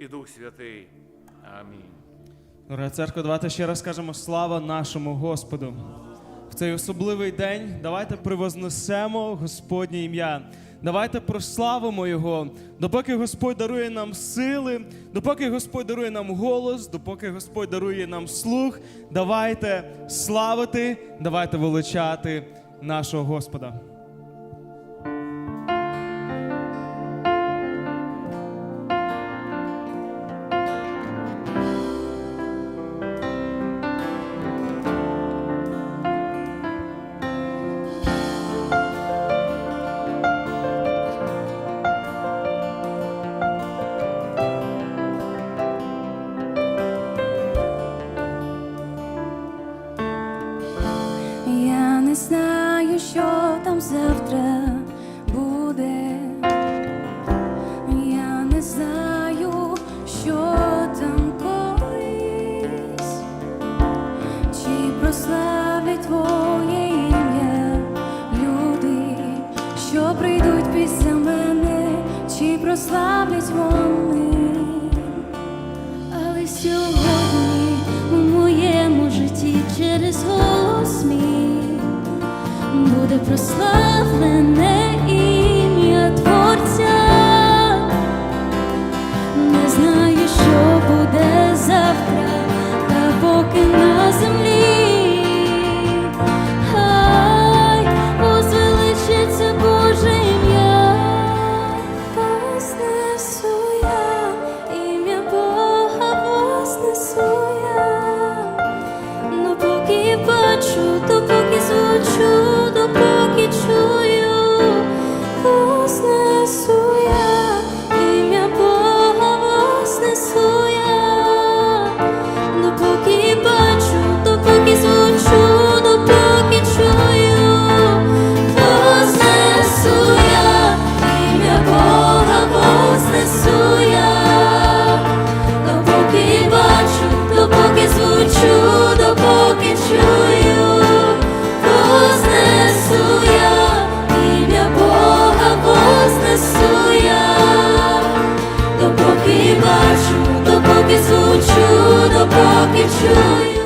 і Дух Святий. Амінь. Дорога церква, давайте ще раз скажемо слава нашому Господу. В цей особливий день давайте привознесемо Господнє ім'я. Давайте прославимо Його, допоки Господь дарує нам сили, допоки Господь дарує нам голос, допоки Господь дарує нам слух. Давайте славити, давайте величати нашого Господа. Завтра буде. Я не знаю, що там колись, чи прославлять твоє ім'я люди, що прийдуть після мене, чи прославлять вони. прославлене Допоки чую.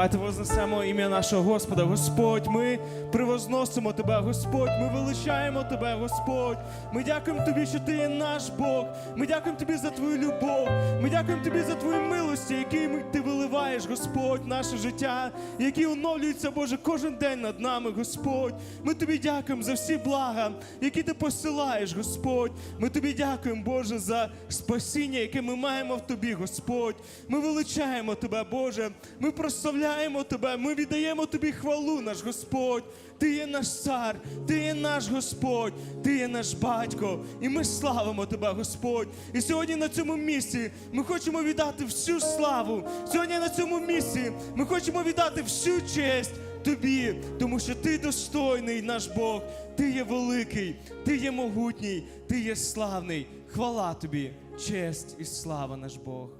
Давайте вознесемо ім'я нашого Господа. Господь, ми привозносимо Тебе, Господь, ми величаємо Тебе, Господь. Ми дякуємо Тобі, що Ти є наш Бог. Ми дякуємо Тобі за Твою любов. Ми дякуємо Тобі за Твою милості, які Ти виливаєш, Господь, наше життя, які оновлюються, Боже, кожен день над нами, Господь. Ми Тобі дякуємо за всі блага, які Ти посилаєш, Господь. Ми Тобі дякуємо, Боже, за спасіння, яке ми маємо в Тобі, Господь. Ми величаємо Тебе, Боже. Ми прославляємо Тебе. Ми віддаємо Тобі хвалу, наш Господь. Ти є наш цар, ти є наш Господь, ти є наш батько. І ми славимо Тебе, Господь. І сьогодні на цьому місці ми хочемо віддати всю славу. Сьогодні на цьому місці ми хочемо віддати всю честь Тобі, тому що Ти достойний наш Бог. Ти є великий, ти є могутній, ти є славний. Хвала тобі, честь і слава наш Бог.